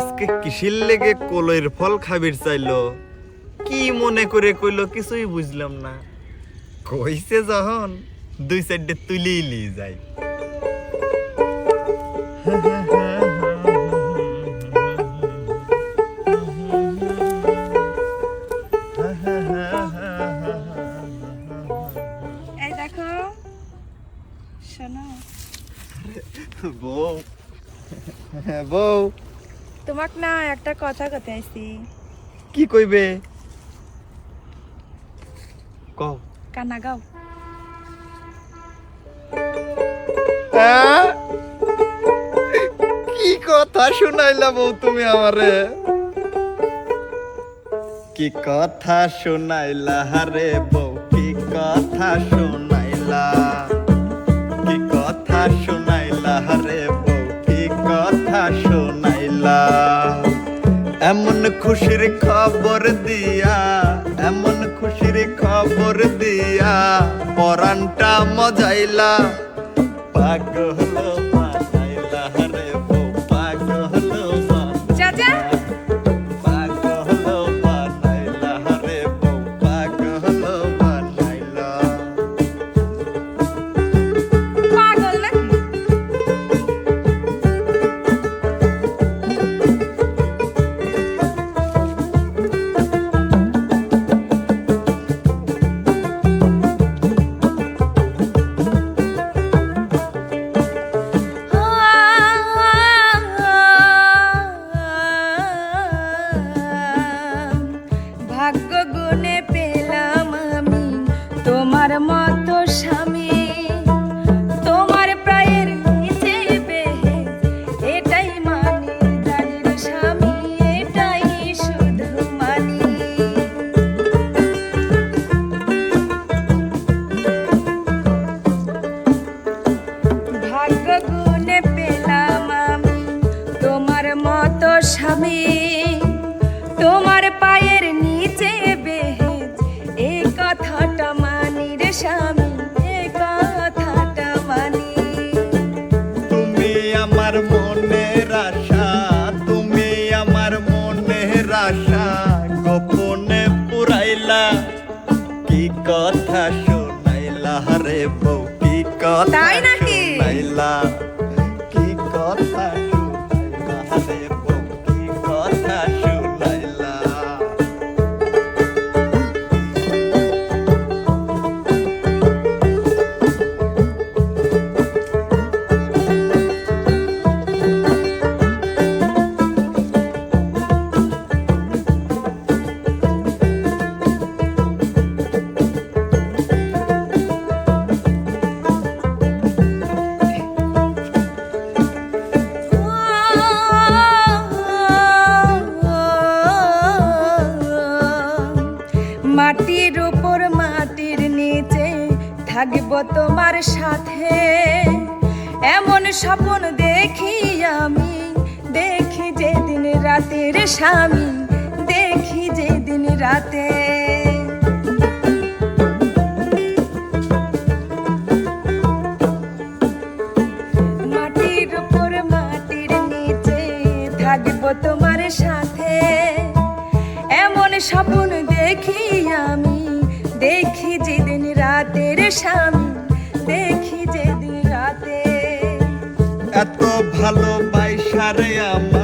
আজকে কিসির লেগে কলইর ফল খাবির চাইলো? কি মনে করে কইলো কিছুই বুঝলাম না। কইছে যখন দুই সাইডে তুলিই লি যাই এই বউ। তোমাক না একটা কথা কথা আইছি কি কইবে? কও। কানা গাও। হ্যাঁ? কি কথা শুনাইলা বউ তুমি আমারে? কি কথা শুনাইলা রে বউ কি কথা শুনাইলা? কি কথা শুনাইলা রে বউ? এমন খুশির খবর দিয়া এমন খুশির খবর দিয়া পরানটা মজাইলা পাগল মনের আশা তুমি আমার মনের আশা গোপনে পুরাইলা কি কথা শুনাইলা রে বউ কি কথা? শুনাইলা থাকব তোমার সাথে। এমন স্বপ্ন দেখি আমি, দেখি যে দিন রাতের স্বামী, দেখি যে দিন রাতে। মাটির উপর মাটির নিচে থাকব তোমার সাথে। এমন স্বপ্ন স্বামী দেখি যেদিন রাতে। এত ভালোবাসারে আমার।